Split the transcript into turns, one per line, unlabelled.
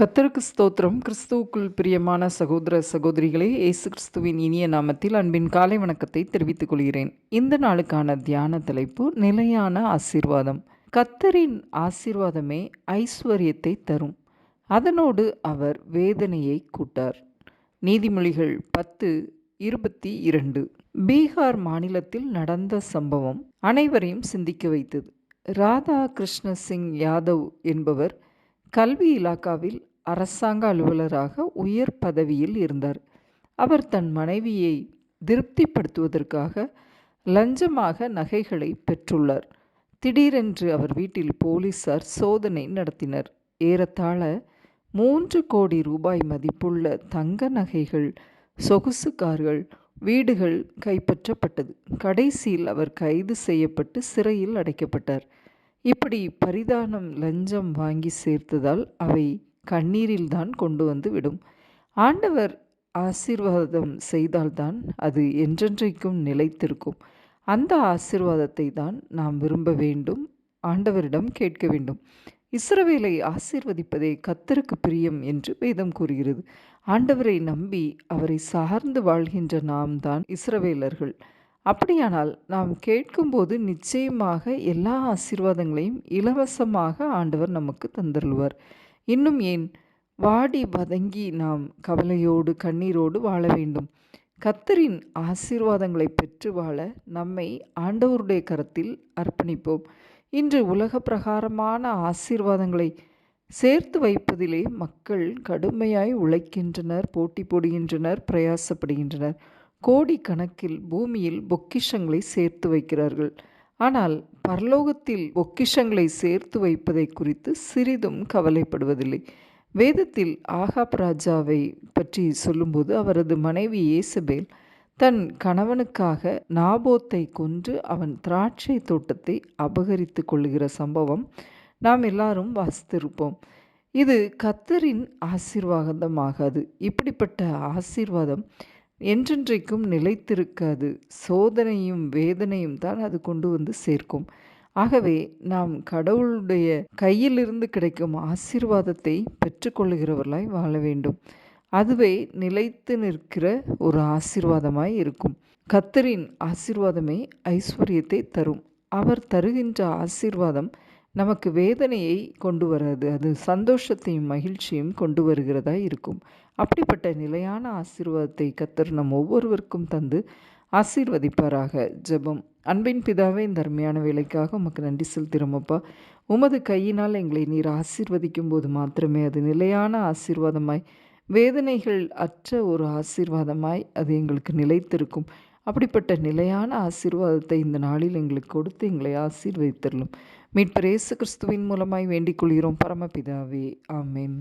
கத்தருக்கு ஸ்தோத்திரம். கிறிஸ்துவுக்குள் பிரியமான சகோதர சகோதரிகளே இயேசு கிறிஸ்துவின் இனிய நாமத்தில் அன்பின் காலை வணக்கத்தை தெரிவித்துக் கொள்கிறேன். இந்த நாளுக்கான தியான தலைப்பு நிலையான ஆசீர்வாதம். கத்தரின் ஆசீர்வாதமே ஐஸ்வர்யத்தை தரும். அதனோடு அவர் வேதனையை கூட்டார். நீதிமொழிகள் பத்து இருபத்தி இரண்டு. பீகார் மாநிலத்தில் நடந்த சம்பவம் அனைவரையும் சிந்திக்க வைத்தது. ராதா கிருஷ்ண சிங் யாதவ் என்பவர் கல்வி இலாக்காவில் அரசாங்க அலுவலராக உயர் பதவியில் இருந்தார். அவர் தன் மனைவியை திருப்திப்படுத்துவதற்காக லஞ்சமாக நகைகளை பெற்றுள்ளார். திடீரென்று அவர் வீட்டில் போலீசார் சோதனை நடத்தினர். ஏறத்தாழ மூன்று கோடி ரூபாய் மதிப்புள்ள தங்க நகைகள் சொகுசு கார்கள் வீடுகள் கைப்பற்றப்பட்டது. கடைசியில் அவர் கைது செய்யப்பட்டு சிறையில் அடைக்கப்பட்டார். இப்படி பரிதானம் லஞ்சம் வாங்கி சேர்த்ததால் அவை கண்ணீரில்தான் கொண்டு வந்து விடும். ஆண்டவர் ஆசீர்வாதம் செய்தால்தான் அது என்றென்றைக்கும் நிலைத்திருக்கும். அந்த ஆசீர்வாதத்தை தான் நாம் விரும்ப வேண்டும். ஆண்டவரிடம் கேட்க வேண்டும். இஸ்ரவேலை ஆசீர்வதிப்பதே கத்தருக்கு பிரியம் என்று வேதம் கூறுகிறது. ஆண்டவரை நம்பி அவரை சார்ந்து வாழ்கின்ற நாம் தான் இஸ்ரவேலர்கள். அப்படியானால் நாம் கேட்கும்போது நிச்சயமாக எல்லா ஆசீர்வாதங்களையும் இலவசமாக ஆண்டவர் நமக்கு தந்தருள்வார். இன்னும் ஏன்? வாடி வதங்கி நாம் கவலையோடு கண்ணீரோடு வாழ வேண்டும். கத்தரின் ஆசீர்வாதங்களை பெற்று வாழ நம்மை ஆண்டவருடைய கரத்தில் அர்ப்பணிப்போம். இன்று உலக பிரகாரமான ஆசீர்வாதங்களை சேர்த்து வைப்பதிலே மக்கள் கடுமையாய் உழைக்கின்றனர் போட்டி போடுகின்றனர் பிரயாசப்படுகின்றனர். கோடிக்கணக்கில் பூமியில் பொக்கிஷங்களை சேர்த்து வைக்கிறார்கள். ஆனால் பரலோகத்தில் பொக்கிஷங்களை சேர்த்து வைப்பதை குறித்து சிறிதும் கவலைப்படுவதில்லை. வேதத்தில் ஆகாப் ராஜாவை பற்றி சொல்லும்போது அவரது மனைவி இயேசபேல் தன் கணவனுக்காக நாபோத்தை கொன்று அவன் திராட்சை தோட்டத்தை அபகரித்து கொள்ளுகிற சம்பவம் நாம் எல்லாரும் வாசித்திருப்போம். இது கத்தரின் ஆசீர்வாதமாகாது. இப்படிப்பட்ட ஆசீர்வாதம் என்றென்றைக்கும் நிலைத்திருக்காது. சோதனையும் வேதனையும் தான் அது கொண்டு வந்து சேர்க்கும். ஆகவே நாம் கடவுளுடைய கையிலிருந்து கிடைக்கும் ஆசீர்வாதத்தை பெற்றுக்கொள்ளுகிறவர்களாய் வாழ வேண்டும். அதுவே நிலைத்து நிற்கிற ஒரு ஆசீர்வாதமாய் இருக்கும். கத்தரின் ஆசீர்வாதமே ஐஸ்வர்யத்தை தரும். அவர் தருகின்ற ஆசீர்வாதம் நமக்கு வேதனையை கொண்டு வராது. அது சந்தோஷத்தையும் மகிழ்ச்சியும் கொண்டு வருகிறதா இருக்கும். அப்படிப்பட்ட நிலையான ஆசீர்வாதத்தை கத்தர் நம் ஒவ்வொருவருக்கும் தந்து ஆசீர்வதிப்பாராக. ஜெபம். அன்பின் பிதாவே இந்த அருமையான வேலைக்காக உமக்கு நன்றி செலுத்திறோமப்பா உமது கையினால் எங்களை நீர் ஆசீர்வதிக்கும் போது மாத்திரமே அது நிலையான ஆசீர்வாதமாய் வேதனைகள் அற்ற ஒரு ஆசீர்வாதமாய் அது எங்களுக்கு நிலைத்திருக்கும். அப்படிப்பட்ட நிலையான ஆசீர்வாதத்தை இந்த நாளில் எங்களுக்கு கொடுத்து எங்களை ஆசீர்வதித்தரலும். மீட்பர் இயேசு கிறிஸ்துவின் மூலமாய் வேண்டிக் கொள்கிறோம். பரமபிதாவே ஆமேன்.